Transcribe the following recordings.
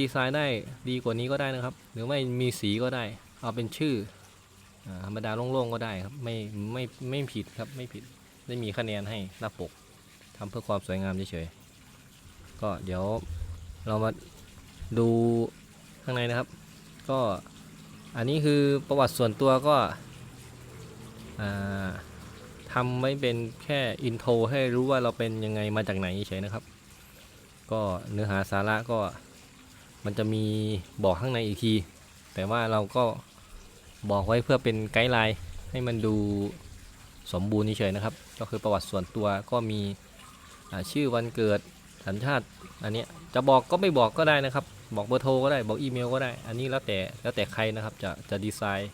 ดีไซน์ได้ดีกว่านี้ก็ได้นะครับ หรือไม่มีสีก็ได้ เอาเป็นชื่อธรรมดาโล่งๆก็ได้ครับ ไม่ไม่ไม่ผิดครับไม่ผิดได้มีคะแนนให้หน้าปกทำเพื่อความสวยงามเฉยๆก็เดี๋ยวเรามาดูข้างในนะครับ ก็อันนี้คือประวัติส่วนตัวก็ทำไว้เป็นแค่อินโทรให้รู้ว่าเราเป็นยังไงมาจากไหนเฉยๆนะครับ ก็เนื้อหาสาระก็ มันจะมีบอกข้างในอีกที แต่ว่าเราก็บอกไว้เพื่อเป็นไกด์ไลน์ให้มันดูสมบูรณ์เฉยๆนะครับ ก็คือประวัติส่วนตัวก็มีชื่อวันเกิดสัญชาติอันนี้จะบอกก็ไม่บอกก็ได้นะครับ บอกเบอร์โทรก็ได้บอกอีเมลก็ได้ อันนี้แล้วแต่แล้วแต่ใครนะครับจะจะดีไซน์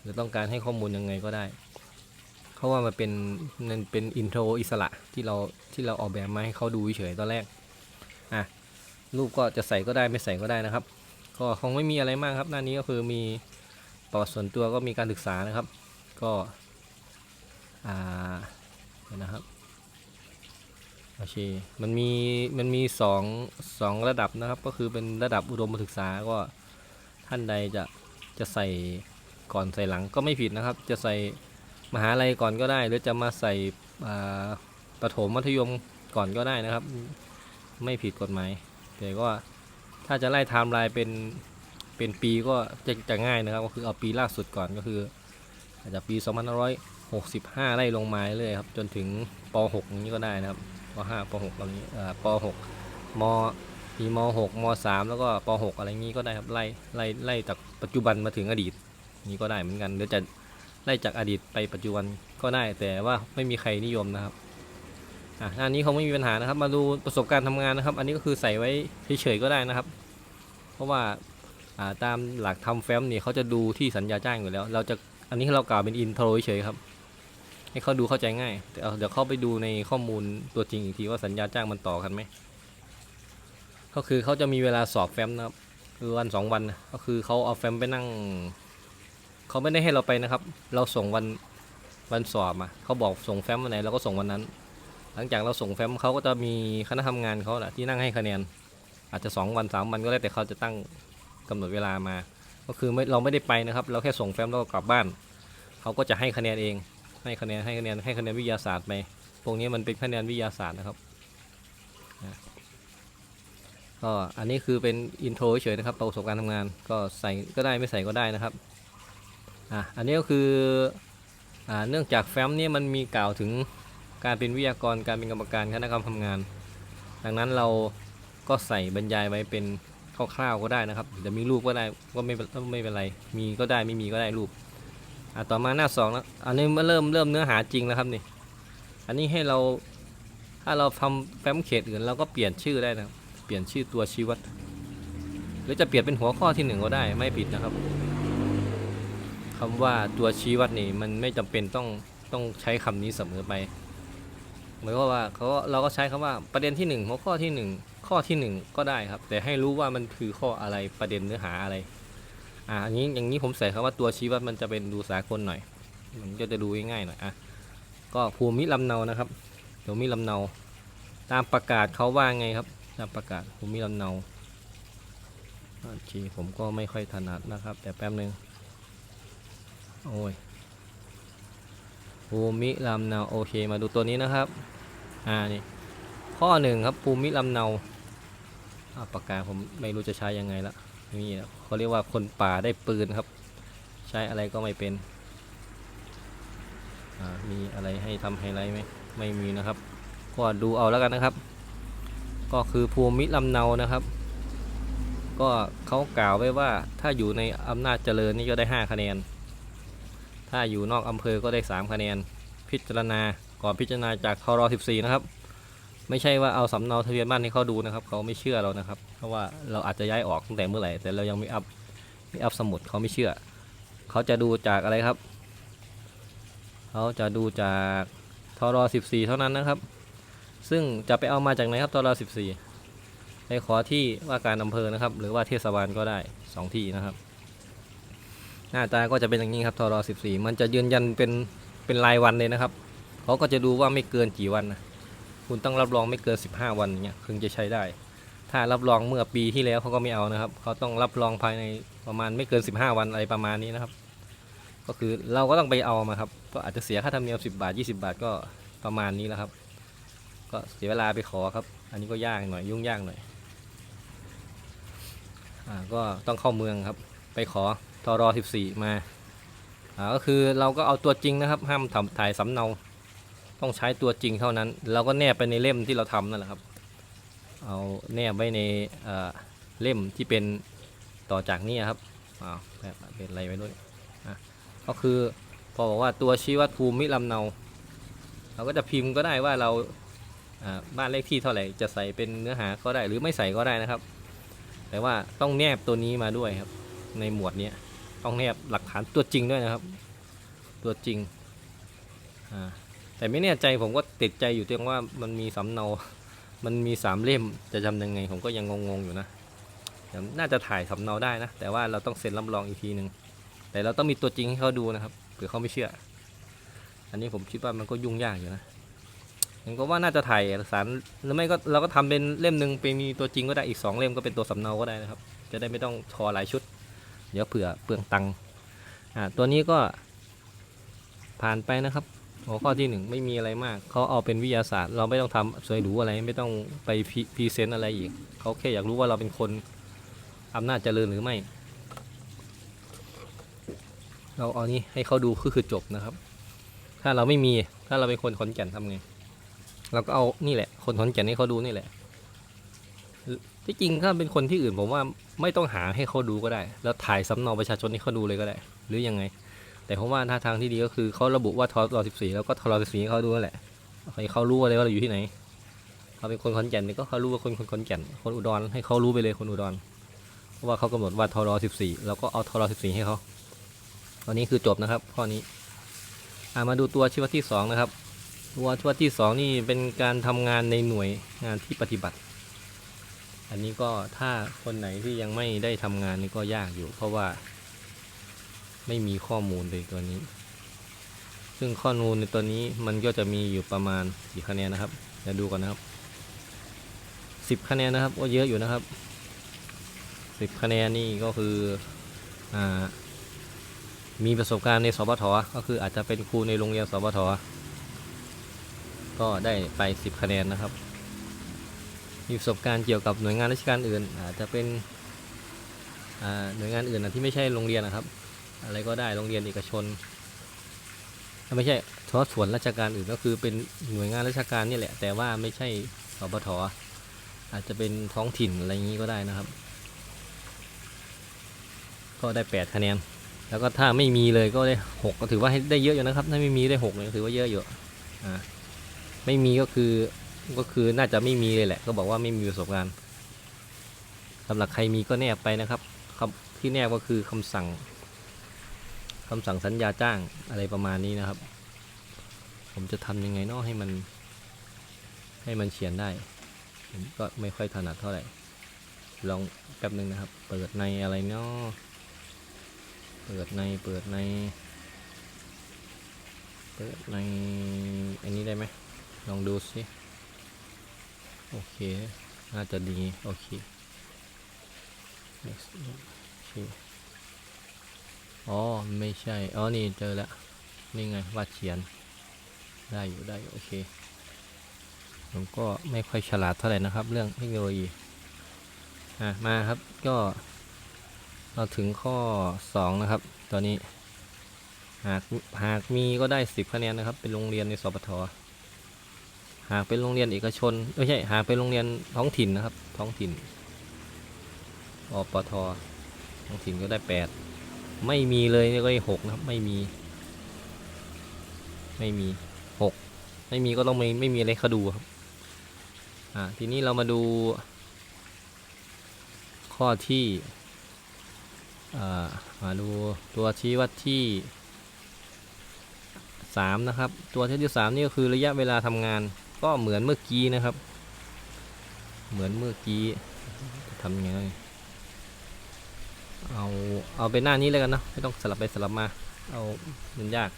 หรือต้องการให้ข้อมูลยังไงก็ได้ เพราะว่ามันเป็นมันเป็นอินโทรอิสระที่เราที่เราออกแบบมาให้เขาดูเฉยตอนแรกอะ รูปก็จะใส่ก็ได้ไม่ใส่ก็ได้นะครับ ก็คงไม่มีอะไรมากครับ หน้านี้ก็คือมีประวัติส่วนตัวก็มีการศึกษานะครับ ก็อ่านะครับโอเคมันมีมันมีสองสองระดับนะครับ ก็คือเป็นระดับอุดมศึกษาก็ท่านใดจะจะใส่ก่อนใส่หลังก็ไม่ผิดนะครับ จะใส่มหาลัยก่อนก็ได้ หรือจะมาใส่ประถมมัธยมก่อนก็ได้นะครับ ไม่ผิดกฎหมาย แต่ก็ถ้าจะไล่ไทม์ไลน์เป็นเป็นปีก็จะจะง่ายนะครับ ก็คือเอาปีล่าสุดก่อนก็คือ อาจจะปี 2565 ไล่ลงมาเรื่อยครับ จนถึงป .6 อย่างนี้ก็ได้นะครับป .5 ป .6 อะไรนี้อ่อป .6 มมีม .6 ม .3 แล้วก็ป .6 อะไรงี้ก็ได้ครับไล่ไล่ไล่จากปัจจุบันมาถึงอดีตนี้ก็ได้เหมือนกันหรือจะไล่จากอดีตไปปัจจุบันก็ได้แต่ว่าไม่มีใครนิยมนะครับ อะอันนี้คงไม่มีปัญหานะครับ มาดูประสบการณ์ทำงานนะครับ อันนี้ก็คือใส่ไว้เฉยๆก็ได้นะครับ เพราะว่าาตามหลักทำแฟ้มนี่เขาจะดูที่สัญญาจ้างอยู่แล้ว เราจะอันนี้เรากล่าวเป็นอินโทรเฉยครับ ให้เขาดูเข้าใจง่ายแต่เอาเดี๋ยวเข้าไปดูในข้อมูลตัวจริงอีกทีว่าสัญญาจ้างมันต่อกันไหมก็คือเขาจะมีเวลาสอบแฟ้มนะครับคือวันสองวันก็คือเขาเอาแฟ้มไปนั่งเขาไม่ได้ให้เราไปนะครับ เราส่งวันวันสอบมาเขาบอกส่งแฟ้มวันไหนเราก็ส่งวันนั้น หลังจากเราส่งแฟ้มเขาก็จะมีคณะทำงานเขาแหละที่นั่งให้คะแนน อาจจะ 2 วัน 3 วันก็แล้แต่เขาจะตั้งกำหนดเวลามา ก็คือไม่เราไม่ได้ไปนะครับ เราแค่ส่งแฟ้มแล้วก็กลับบ้าน เขาก็จะให้คะแนนเอง ให้คะแนนให้คะแนนให้คะแนนวิทยาศาสตร์ไปพวกนี้มันเป็นคะแนนวิทยาศาสตร์นะครับก็อันนี้คือเป็นอินโทรเฉยนะครับประสบการณ์ทำงานก็ใส่ก็ได้ไม่ใส่ก็ได้นะครับอะอันนี้ก็คืออ่าเนื่องจากแฟ้มนี่มันมีกล่าวถึง การเป็นวิทยากรการเป็นกรรมการคณะกรรมทำงาน ดังนั้นเราก็ใส่บรรยายไว้เป็นคร่าวๆก็ได้นะครับจะมีรูปก็ได้ก็ไม่ไม่เป็นไร มีก็ได้ไม่มีก็ได้รูปอะต่อมาหน้าสองแล้วอันนี้มาเริ่มเริ่มเนื้อหาจริงแล้วครับนี่อันนี้ให้เราถ้าเราทำแฟ้มเขตอื่นเราก็เปลี่ยนชื่อได้นะเปลี่ยนชื่อตัวชี้วัดหรือจะเปลี่ยนเป็นหัวข้อที่หนึ่งก็ได้ไม่ผิดนะครับคำว่าตัวชี้วัดนี่มันไม่จำเป็นต้องต้องใช้คำนี้เสมอไป เหมือนกับว่าเขาเราก็ใช้คำว่าประเด็นที่หนึ่งหัวข้อที่หนึ่งข้อที่หนึ่งก็ได้ครับ แต่ให้รู้ว่ามันคือข้ออะไรประเด็นเนื้อหาอะไรอ่าอันนี้อย่างนี้ผมใส่คำว่าตัวชี้วัดมันจะเป็นดูสากลหน่อย มันก็จะดูง่ายๆหน่อยอะก็ภูมิลำเนานะครับภูมิลำเนา ตามประกาศเขาว่าไงครับ ตามประกาศภูมิลำเนาโอเคผมก็ไม่ค่อยถนัดนะครับ แต่แป๊บนึงโอ้ย ภูมิลำเนาโอเคมาดูตัวนี้นะครับ อ่านี่ข้อหนึ่งครับภูมิลำเนาอาปากกาผมไม่รู้จะใช้ยังไงละนี่เขาเรียกว่าคนป่าได้ปืนครับ ใช้อะไรก็ไม่เป็น มีอะไรให้ทำไฮไลท์ไหมไม่มีนะครับ ก็ดูเอาแล้วกันนะครับ ก็คือภูมิลำเนานะครับ ก็เขากล่าวไว้ว่าถ้าอยู่ในอำนาจเจริญนี่ก็ได้ 5 คะแนน ถ้าอยู่นอกอำเภอก็ได้ 3 คะแนน พิจารณาก่อนพิจารณาจากทร14 นะครับ ไม่ใช่ว่าเอาสำเนาทะเบียนบ้านให้เขาดูนะครับ เขาไม่เชื่อเรานะครับ เพราะว่าเราอาจจะย้ายออกตั้งแต่เมื่อไหร่ แต่เรายังไม่อัพไม่อัพสมุดเขาไม่เชื่อ เขาจะดูจากอะไรครับ เขาจะดูจากทร14 เท่านั้นนะครับ ซึ่งจะไปเอามาจากไหนครับทร14ไปขอที่ว่าการอำเภอนะครับ หรือว่าเทศบาลก็ได้สองที่นะครับ หน้าตาก็จะเป็นอย่างนี้ครับทร14 มันจะยืนยันเป็นเป็นรายวันเลยนะครับเขาก็จะดูว่าไม่เกินกี่วันนะคุณต้องรับรองไม่เกิน 15 วันอย่างเงี้ยถึงจะใช้ได้ ถ้ารับรองเมื่อปีที่แล้วเขาก็ไม่เอานะครับเขาต้องรับรองภายในประมาณไม่เกิน 15 วันอะไรประมาณนี้นะครับ ก็คือเราก็ต้องไปเอามาครับก็อาจจะเสียค่าธรรมเนียม10 บาท 20 บาทก็ประมาณนี้แหละครับ ก็เสียเวลาไปขอครับ อันนี้ก็ยากหน่อยยุ่งยากหน่อยอ่าก็ต้องเข้าเมืองครับ ไปขอทรอ14 มาอ่าก็คือเราก็เอาตัวจริงนะครับ ห้ามทำถ่ายสำเนา ต้องใช้ตัวจริงเท่านั้น เราก็แนบไปในเล่มที่เราทำนั่นแหละครับ เอาแนบไว้ในเล่มที่เป็นต่อจากนี้ครับอ้าวแบบเป็นอะไรไว้ด้วยอะก็คือพอบอกว่าตัวชี้วัดภูมิลำเนา เราก็จะพิมพ์ก็ได้ว่าเราบ้านเลขที่เท่าไหร่จะใส่เป็นเนื้อหาก็ได้หรือไม่ใส่ก็ได้นะครับ แต่ว่าต้องแนบตัวนี้มาด้วยครับ ในหมวดนี้ต้องแนบหลักฐานตัวจริงด้วยนะครับ ตัวจริงแต่ไม่แน่ใจผมก็ติดใจอยู่ตรงว่ามันมีสำเนา มันมีสามเล่มจะทำยังไง ผมก็ยังงงๆอยู่นะน่าจะถ่ายสำเนาได้นะ แต่ว่าเราต้องเซ็นรับรองอีกทีหนึ่งแต่เราต้องมีตัวจริงให้เขาดูนะครับเผื่อเขาไม่เชื่อ อันนี้ผมคิดว่ามันก็ยุ่งยากอยู่นะผมก็ว่าน่าจะถ่ายเอกสารหรือไม่ก็เราก็ทำเป็นเล่มหนึ่งเป็นมีตัวจริงก็ได้อีกสองเล่มก็เป็นตัวสำเนาก็ได้นะครับ จะได้ไม่ต้องทอหลายชุด เดี๋ยวเผื่อเปลืองตังค์อ่าตัวนี้ก็ผ่านไปนะครับ หัวข้อที่หนึ่งไม่มีอะไรมาก เขาเอาเป็นวิทยาศาสตร์ เราไม่ต้องทำสวยหรูอะไรไม่ต้องไปพรีเซนต์อะไรอีก เขาแค่อยากรู้ว่าเราเป็นคนอำนาจเจริญหรือไม่ เราเอานี้ให้เขาดูคือคือจบนะครับ ถ้าเราไม่มีถ้าเราเป็นคนขอนแก่นทำไงเราก็เอานี่แหละ คนขอนแก่นให้เขาดูนี่แหละ ที่จริงถ้าเป็นคนที่อื่นผมว่าไม่ต้องหาให้เขาดูก็ได้ แล้วถ่ายสำเนาประชาชนให้เขาดูเลยก็ได้ หรือยังไง แต่ผมว่าท่าทางที่ดีก็คือเขาระบุว่าทรอ14แล้วก็ทรอ14ให้เขาดูนั่นแหละให้เขารู้เลยว่าเราอยู่ที่ไหนเขาเป็นคนขอนแก่นเนี่ยก็เขารู้ว่าคนคนขอนแก่นคนอุดรให้เขารู้ไปเลยคนอุดรเพราะว่าเขากำหนดว่าทรอ14เราก็เอาทรอ14ให้เขาตอนนี้คือจบนะครับข้อนี้ามาดูตัวชีวัดที่สองนะครับตัวชีวัดที่สองนี่เป็นการทำงานในหน่วยงานที่ปฏิบัติ อันนี้ก็ถ้าคนไหนที่ยังไม่ได้ทำงานนี่ก็ยากอยู่ เพราะว่า ไม่มีข้อมูลเลยตัวนี้ ซึ่งข้อมูลในตัวนี้มันก็จะมีอยู่ประมาณกี่คะแนนนะครับเดี๋ยวดูก่อนนะครับสิบคะแนนนะครับก็เยอะอยู่นะครับสิบคะแนนนี่ก็คืออ่ามีประสบการณ์ในสปทก็คืออาจจะเป็นครูในโรงเรียนสปทก็ได้ไปสิบคะแนนนะครับ มีประสบการณ์เกี่ยวกับหน่วยงานราชการอื่น อาจจะเป็นหน่วยงานอื่นนะที่ไม่ใช่โรงเรียนนะครับ อะไรก็ได้โรงเรียนเอกชนไม่ใช่เฉพาะส่วนราชการอื่นก็คือเป็นหน่วยงานราชการนี่แหละ แต่ว่าไม่ใช่สปทอาจจะเป็นท้องถิ่นอะไรอย่างนี้ก็ได้นะครับ ก็ได้แปดคะแนน แล้วก็ถ้าไม่มีเลยก็ได้หกก็ถือว่าได้เยอะอยู่นะครับ ถ้าไม่มีได้หกเลยก็ถือว่าเยอะอยู่อ่าไม่มีก็คือ ก็คือน่าจะไม่มีเลยแหละ ก็บอกว่าไม่มีประสบการณ์สำหรับใครมีก็แนบไปนะครับคำที่แนบก็คือคำสั่งคำสั่งสัญญาจ้างอะไรประมาณนี้นะครับ ผมจะทำยังไงเนาะให้มัน ให้มันเขียนได้ผมก็ไม่ค่อยถนัดเท่าไหร่ ลองแป๊บหนึ่งนะครับ เปิดในอะไรเนาะเปิดในเปิดใน เปิดใน อันนี้ได้ไหมลองดูสิ โอเค น่าจะดี โอเค next โอเค อ๋อ ไม่ใช่ อ๋อ นี่เจอแล้ว นี่ไงวาดเขียน ได้อยู่ ได้อยู่โอเค ผมก็ไม่ค่อยฉลาดเท่าไหร่นะครับ เรื่องเทคโนโลยี อะ มาครับ ก็เราถึงข้อ 2 นะครับ ตอนนี้ หาก หากมีก็ได้ 10คะแนนนะครับ เป็นโรงเรียนในสปท หากเป็นโรงเรียนเอกชนไม่ใช่หากเป็นโรงเรียนท้องถิ่นนะครับ ท้องถิ่นอปทท้องถิ่นก็ได้8ไม่มีเลยนี่ก็ได้หกนะครับไม่มี ไม่มีหกไม่มีก็ต้องไม่ไม่มีอะไรเขาดูครับอ่าทีนี้เรามาดู ข้อที่อ่ามาดูตัวชี้วัดที่สามนะครับ ตัวชี้ที่สามนี่ก็คือระยะเวลาทำงาน ก็เหมือนเมื่อกี้นะครับ เหมือนเมื่อกี้ทำยังไงเอาเอาไปหน้านี้เลยกันนะไม่ต้องสลับไปสลับมา เอามันยาก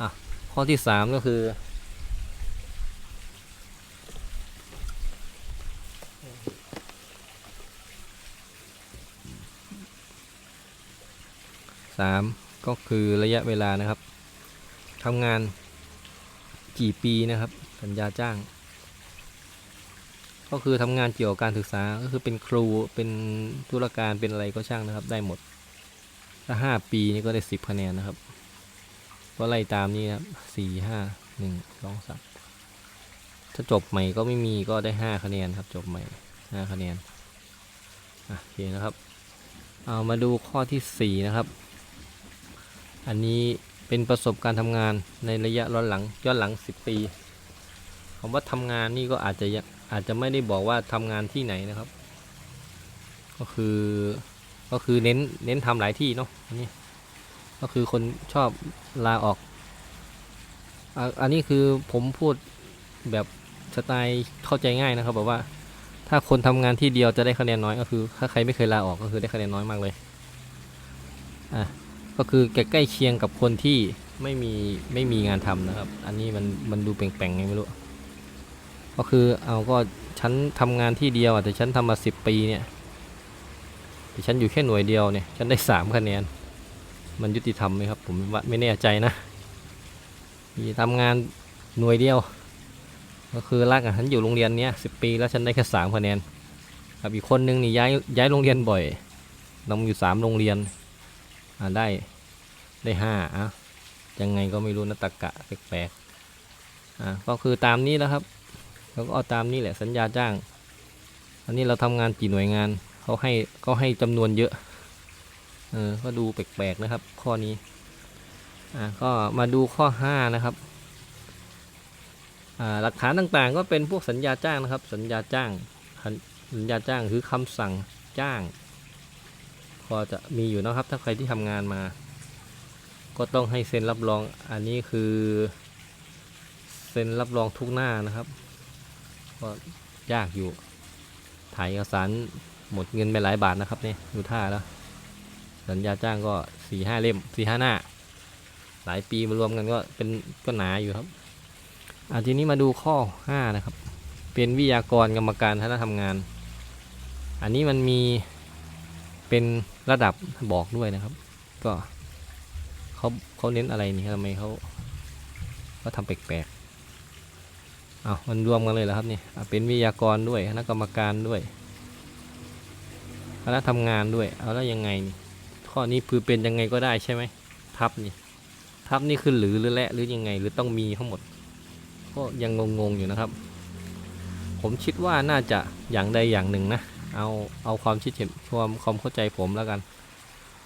อะข้อที่สามก็คือสามก็คือระยะเวลานะครับทำงานกี่ปีนะครับ สัญญาจ้าง ก็คือทำงานเกี่ยวกับการศึกษาก็คือเป็นครูเป็นธุรการเป็นอะไรก็ช่างนะครับ ได้หมด ถ้าห้าปีนี่ก็ได้สิบคะแนนนะครับ ก็ไล่ตามนี้ครับสี่ห้าหนึ่งสองสามถ้าจบใหม่ก็ไม่มีก็ได้ห้าคะแนนครับจบใหม่ห้าคะแนนอะโอเคนะครับ เอามาดูข้อที่สี่นะครับ อันนี้เป็นประสบการณ์ทำงานในระยะย้อนหลังย้อนหลังสิบปี คำว่าทำงานนี่ก็อาจจะอาจจะไม่ได้บอกว่าทำงานที่ไหนนะครับ ก็คือก็คือเน้นเน้นทำหลายที่เนาะนนี้ก็คือคนชอบลาออกอันนี้คือผมพูดแบบสไตล์เข้าใจง่ายนะครับแบบว่าถ้าคนทำงานที่เดียวจะได้คะแนนน้อยก็คือ ถ้าใครไม่เคยลาออกก็คือได้คะแนนน้อยมากเลยอะก็คือใกล้เคียงกับคนที่ไม่มีไม่มีงานทำนะครับ อันนี้มันมันดูแปลงๆไงไม่รู้ ก็คือเอาก็ฉันทำงานที่เดียวแต่ฉันทำมาสิบปีเนี่ยแต่ฉันอยู่แค่หน่วยเดียวเนี่ยฉันได้สามคะแนน มันยุติธรรมไหมครับ ผมว่าไม่แน่ใจนะมีทำงานหน่วยเดียว ก็คือรักอะฉันอยู่โรงเรียนเนี้ยสิบปีแล้วฉันได้แค่สามคะแนนกับอีกคนนึงนี่ย้ายย้ายโรงเรียนบ่อยลงอยู่สามโรงเรียนอ่าได้ได้ห้าอะยังไงก็ไม่รู้นะตะกะแปลกๆอ่าก็คือตามนี้แล้วครับ แล้วก็เอาตามนี้แหละสัญญาจ้าง อันนี้เราทำงานกี่หน่วยงานเขาให้เขาให้จำนวนเยอะ เออก็ดูแปลกๆนะครับ ข้อนี้ อ่าก็มาดูข้อ5นะครับ อ่าหลักฐานต่างๆ ก็เป็นพวกสัญญาจ้างนะครับ สัญญาจ้างสัญญาจ้างคือคำสั่งจ้างพอจะมีอยู่นะครับถ้าใครที่ทำงานมา ก็ต้องให้เซ็นรับรองอันนี้คือ เซ็นรับรองทุกหน้านะครับ ก็ยากอยู่ ถ่ายเอกสารหมดเงินไปหลายบาทนะครับเนี่ยดูท่าแล้ว สัญญาจ้างก็สี่ห้าเล่มสี่ห้าหน้า หลายปีมารวมกันก็เป็นก็หนาอยู่ครับอะทีนี้มาดูข้อห้านะครับ เป็นวิทยากรกรรมการคณะทำงาน อันนี้มันมีเป็นระดับบอกด้วยนะครับ ก็เขาเขาเน้นอะไรนี่ทำไมเขาเขาทำแปลก เอามันรวมกันเลยเหรอครับนี่เป็นวิทยากรด้วยคณะกรรมการด้วยคณะทำงานด้วยเอาแล้วยังไงนี่ข้อนี้คือเป็นยังไงก็ได้ใช่ไหมทับนี่ทับนี่คือหรือหรือและหรือยังไงหรือต้องมีทั้งหมด ก็ยังงงๆอยู่นะครับ ผมคิดว่าน่าจะอย่างใดอย่างหนึ่งนะเอาเอาความคิดเห็นความความเข้าใจผมแล้วกัน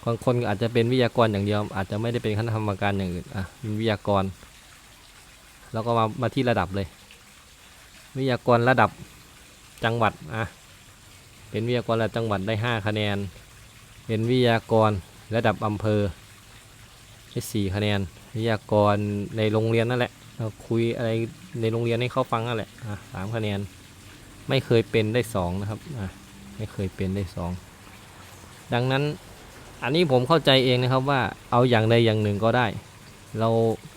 บางคนอาจจะเป็นวิทยากรอย่างเดียว อาจจะไม่ได้เป็นคณะกรรมการอย่างอื่นอะเป็นวิทยากร แล้วก็มามาที่ระดับเลย วิทยากรระดับจังหวัดอะเป็นวิทยากรระดับจังหวัดได้ 5 คะแนน เป็นวิทยากรระดับอำเภอได้สี่คะแนน วิทยากรในโรงเรียนนั่นแหละเราคุยอะไรในโรงเรียนให้เขาฟังนั่นแหละอะสามคะแนน ไม่เคยเป็นได้สองนะครับอะไม่เคยเป็นได้สองดังนั้นอันนี้ผมเข้าใจเองนะครับว่าเอาอย่างใดอย่างหนึ่งก็ได้ เรา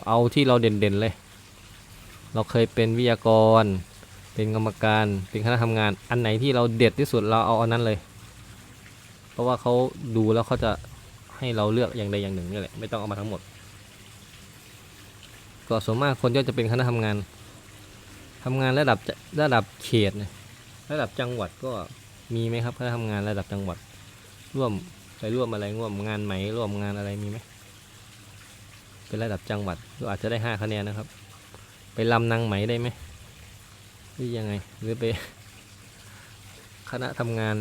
เอาที่เราเด่นๆเลย เราเคยเป็นวิทยากร เป็นกรรมการเป็นคณะทำงาน อันไหนที่เราเด็ดที่สุดเราเอาอันนั้นเลย เพราะว่าเขาดูแล้วเขาจะให้เราเลือกอย่างใดอย่างหนึ่งนี่แหละไม่ต้องเอามาทั้งหมด ก็ส่วนมากคนก็จะเป็นคณะทำงานทำงานระดับระดับเขตระดับจังหวัดก็มีไหมครับคณะทำงานระดับจังหวัด ร่วมไปร่วมอะไรร่วมงานไหมร่วมงานอะไรมีไหมเป็นระดับจังหวัดก็อาจจะได้ห้าคะแนนนะครับ ไปลำนางไหมได้ไหม หรือยังไงหรือไปคณะทำงาน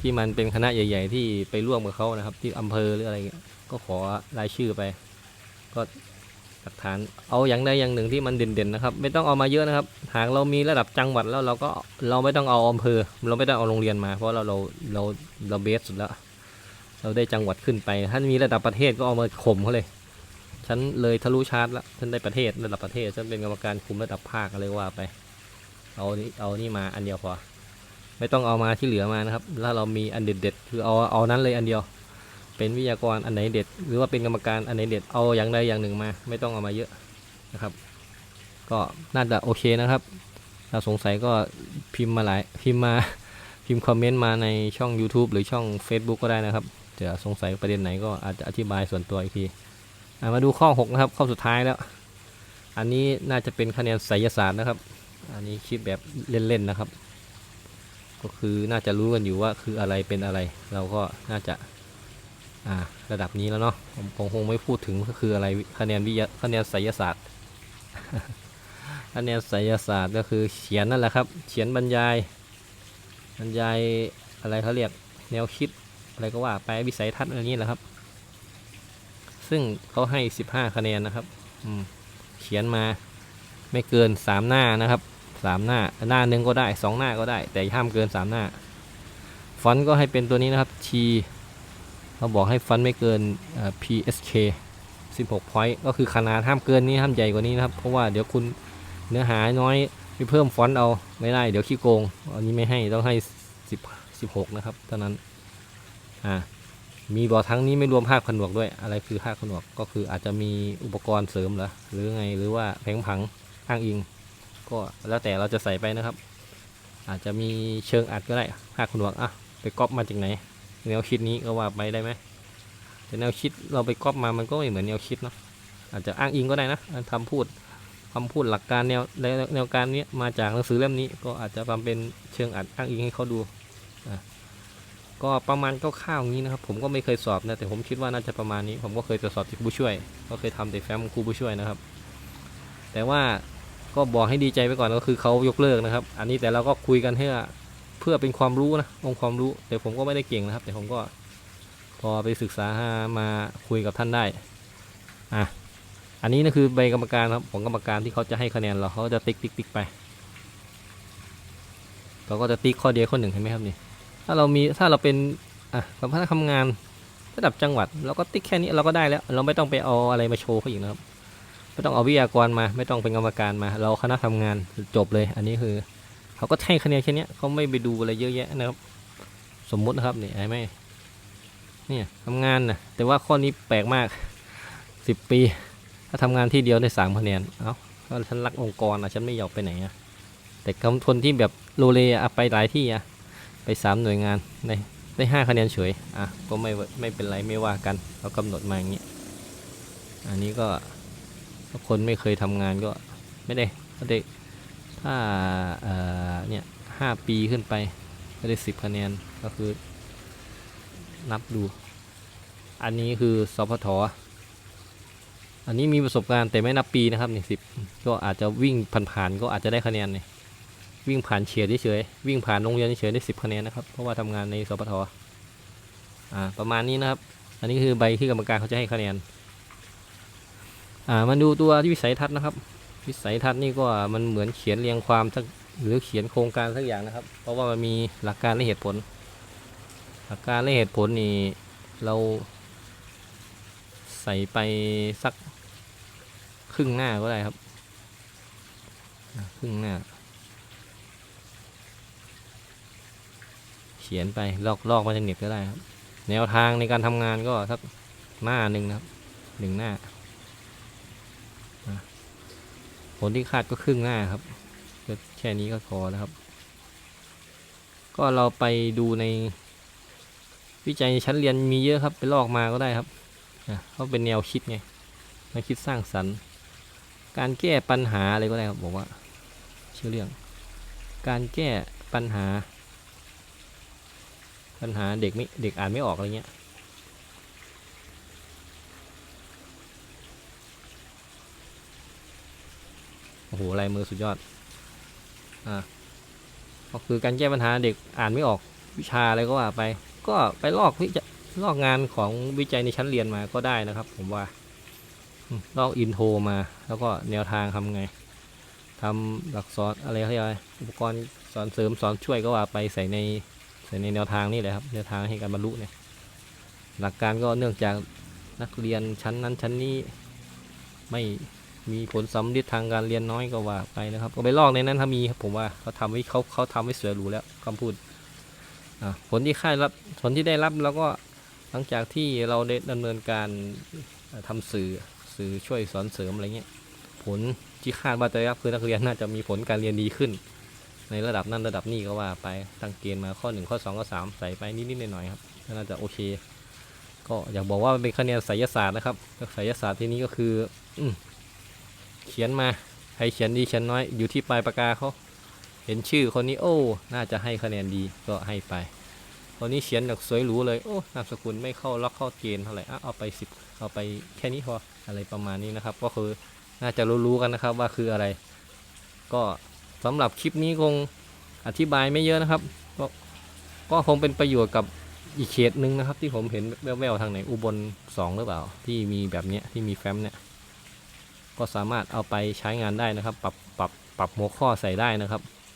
ที่มันเป็นคณะใหญ่ ๆ ที่ไปร่วมกับเขานะครับ ที่อำเภอหรืออะไรเงี้ยก็ขอรายชื่อไป ก็หลักฐานเอาอย่างใดอย่างหนึ่งที่มันเด่นๆนะครับ ไม่ต้องเอามาเยอะนะครับ หากเรามีระดับจังหวัดแล้วเราก็เราไม่ต้องเอาอำเภอ เราไม่ต้องเอาโรงเรียนมา เพราะเราเราเราเราเบสสุดแล้วเราได้จังหวัดขึ้นไป ถ้ามีระดับประเทศก็เอามาข่มเขาเลยฉันเลยทะลุชาร์ตแล้วฉันได้ประเทศระดับประเทศฉันเป็นกรรมการคุมระดับภาคอะไรว่าไป เอานี่เอานี่มาอันเดียวพอ ไม่ต้องเอามาที่เหลือมานะครับ ถ้าเรามีอันเด็ดๆคือเอาเอานั้นเลยอันเดียว เป็นวิทยากรอันไหนเด็ด หรือว่าเป็นกรรมการอันไหนเด็ด เอาอย่างใดอย่างหนึ่งมา ไม่ต้องเอามาเยอะนะครับ ก็น่าจะโอเคนะครับ ถ้าสงสัยก็พิมพ์มาหลายพิมพ์มาพิมพ์คอมเมนต์มาในช่อง YouTube หรือช่อง Facebook ก็ได้นะครับจะสงสัยประเด็นไหนก็อาจจะอธิบายส่วนตัวอีกทีมาดูข้อ 6 นะครับ ข้อสุดท้ายแล้ว อันนี้น่าจะเป็นคะแนนไสยศาสตร์นะครับ อันนี้คิดแบบเล่นๆนะครับ ก็คือน่าจะรู้กันอยู่ว่าคืออะไรเป็นอะไร เราก็น่าจะอ่าระดับนี้แล้วเนาะผมผมคงไม่พูดถึงก็คืออะไรคะแนนวิทยาคะแนนไสยศาสตร์คะแนนไสยศาสตร์ก็คือเขียนนั่นแหละครับเขียนบรรยาย บรรยายอะไรเขาเรียกแนวคิดอะไรก็ว่าไปวิสัยทัศน์อะไรนี้แหละครับ ซึ่งเขาให้ 15 คะแนนนะครับอืมเขียนมาไม่เกิน 3 หน้านะครับ 3หน้า หน้าหนึ่งก็ได้2หน้าก็ได้ แต่ห้ามเกิน3หน้า ฟอนต์ก็ให้เป็นตัวนี้นะครับ T เขาบอกให้ฟอนต์ไม่เกิน PSK 16 point ก็คือขนาดห้ามเกินนี้ห้ามใหญ่กว่านี้นะครับ เพราะว่าเดี๋ยวคุณเนื้อหาน้อยไปเพิ่มฟอนต์เอาไม่ได้ เดี๋ยวขี้โกง อันนี้ไม่ให้ต้องให้ 10 16 นะครับเท่านั้น อ่า มีบอกทั้งนี้ไม่รวมภาคผนวกด้วย อะไรคือภาคผนวก ก็คืออาจจะมีอุปกรณ์เสริมเหรอหรือไง หรือว่าแผงผังอ้างอิง ก็แล้วแต่เราจะใส่ไปนะครับ อาจจะมีเชิงอัดก็ได้ภากคผนวกอะไปก๊อปมาจากไหน แนวคิดนี้ก็ว่าไปได้ไหมแต่แนวคิดเราไปก๊อปมามันก็ไม่เหมือนแนวคิดเนาะอาจจะอ้างอิงก็ได้นะทำพูดคำพูดหลักการแนวแนวการนี้มาจากหนังสือเล่มนี้ก็อาจจะทำเป็นเชิงอัดอ้างอิงให้เขาดูอะก็ประมาณคร่าวๆงี้นะครับ ผมก็ไม่เคยสอบนะแต่ผมคิดว่าน่าจะประมาณนี้ ผมก็เคยตรวจสอบที่ครูผู้ช่วย ก็เคยทำแต่แฟ้มครูผู้ช่วยนะครับ แต่ว่า ก็บอกให้ดีใจไปก่อนก็คือเขายกเลิกนะครับ อันนี้แต่เราก็คุยกันเพื่อเพื่อเป็นความรู้นะองค์ความรู้แต่ผมก็ไม่ได้เก่งนะครับ แต่ผมก็พอไปศึกษามาคุยกับท่านได้อะอันนี้นะคือใบกรรมการครับของกรรมการที่เขาจะให้คะแนนเราเขาจะติ๊กติ๊กติ๊กไปเราก็จะติ๊กข้อเดียวข้อหนึ่งเห็นไหมครับนี่ถ้าเรามีถ้าเราเป็นอะกับพนักทำงานระดับจังหวัดเราก็ติ๊กแค่นี้เราก็ได้แล้ว เราไม่ต้องไปเอาอะไรมาโชว์เขาอีกนะครับ ไม่ต้องเอาวิทยากรมา ไม่ต้องเป็นกรรมการมา เราคณะทำงานจบเลย อันนี้คือเขาก็ให้คะแนนแค่นี้เขาไม่ไปดูอะไรเยอะแยะนะครับ สมมุตินะครับนี่ไอ้ไหมเนี่ยทำงานนะแต่ว่าข้อนี้แปลกมากสิบปี ถ้าทำงานที่เดียวได้สามคะแนนเอ้าก็ฉันรักองค์กรอะฉันไม่อยากไปไหนอะแต่คนที่แบบโลเลอะไปหลายที่อะไปสามหน่วยงานได้ได้ห้าคะแนนเฉยอะก็ไม่ไม่เป็นไรไม่ว่ากันเรากำหนดมาอย่างนี้ อันนี้ก็ ถ้าคนไม่เคยทำงานก็ไม่ได้ก็ได้ถ้าเนี่ยห้าปีขึ้นไปก็ได้สิบคะแนนก็คือ นับดู อันนี้คือสพทอันนี้มีประสบการณ์แต่ไม่นับปีนะครับนี่สิบก็อาจจะวิ่งผ่านๆก็อาจจะได้คะแนนนี่วิ่งผ่านเฉียดเฉยวิ่งผ่านโรงเรียนเฉยได้สิบคะแนนนะครับเพราะว่าทำงานในสปทอ่าประมาณนี้นะครับ อันนี้คือใบที่กรรมการเขาจะให้คะแนน อ่ามาดูตัวที่วิสัยทัศน์นะครับ วิสัยทัศน์นี่ก็มันเหมือนเขียนเรียงความสักหรือเขียนโครงการสักอย่างนะครับ เพราะว่ามันมีหลักการและเหตุผล หลักการและเหตุผลนี่เราใส่ไปสักครึ่งหน้าก็ได้ครับ ครึ่งหน้า เขียนไปลอกลอกมาจากเน็ตก็ได้ครับ แนวทางในการทำงานก็สักหน้าหนึ่งนะครับหนึ่งหน้าอะ ผลที่คาดก็ครึ่งหน้าครับก็แค่นี้ก็พอแล้วครับ ก็เราไปดูใน วิจัยชั้นเรียนมีเยอะครับ ไปลอกมาก็ได้ครับเขาเป็นแนวคิดไงแนวคิดสร้างสรรค์ การแก้ปัญหาอะไรก็ได้ครับบอกว่า ชื่อเรื่อง การแก้ปัญหา ปัญหาเด็กไม่เด็กอ่านไม่ออกอะไรเงี้ย โอ้โหลายมือสุดยอด อ่าก็คือการแก้ปัญหาเด็กอ่านไม่ออกวิชาอะไรก็ว่าไป ก็ไปลอกวิจลอกงานของวิจัยในชั้นเรียนมาก็ได้นะครับ ผมว่าลอกอินโทรมา แล้วก็แนวทางทำไงทำหลักสอนอะไรอะไรอุปกรณ์สอนเสริมสอนช่วยก็ว่าไปใส่ในใส่ในแนวทางนี่แหละครับแนวทางให้การบรรลุเนี่ยหลักการก็เนื่องจากนักเรียนชั้นนั้นชั้นนี้ไม่ มีผลสำลิดทางการเรียนน้อยก็ว่าไปนะครับ ก็ไปลอกในนั้นถ้ามีครับผมว่าเขาทำไว้เขาเขาทำไว้สวยหรูแล้วคำพูดผลที่ค่ายรับผลที่ได้รับแล้วก็หลังจากที่เราได้ดำเนินการเอ่อทำสื่อสื่อช่วยสอนเสริมอะไรเงี้ยผลที่คาดว่าจะได้รับคือนักเรียนน่าจะมีผลการเรียนดีขึ้น ในระดับนั้นระดับนี้ก็ว่าไปตั้งเกณฑ์มาข้อ 1 ข้อ 2 ข้อ 3 ใส่ไปนิดๆหน่อยๆครับน่าจะโอเค ก็อยากบอกว่าเป็นคะแนนไสยศาสตร์นะครับไสยศาสตร์ที่นี้ก็คืออ เขียนมาใครเขียนดีเขียนน้อยอยู่ที่ปลายปากกาเขาเห็นชื่อคนนี้โอ้ น่าจะให้คะแนนดีก็ให้ไป คนนี้เขียนแบบสวยหรูเลยโอ้นามสกุลไม่เข้าล็อกเข้าเกณฑ์เท่าไหร่อะเอาไปสิบเอาไปแค่นี้พออะไรประมาณนี้นะครับ ก็คือน่าจะรู้ๆกันนะครับว่าคืออะไร ก็สำหรับคลิปนี้คงอธิบายไม่เยอะนะครับ ก็ก็คงเป็นประโยชน์กับอีกเขตหนึ่งนะครับ ที่ผมเห็นแววๆทางไหนอุบลสองหรือเปล่า ที่มีแบบเนี้ยที่มีแฟ้มเนี่ย ก็สามารถเอาไปใช้งานได้นะครับ ปรับปรับปรับหัวข้อใส่ได้นะครับ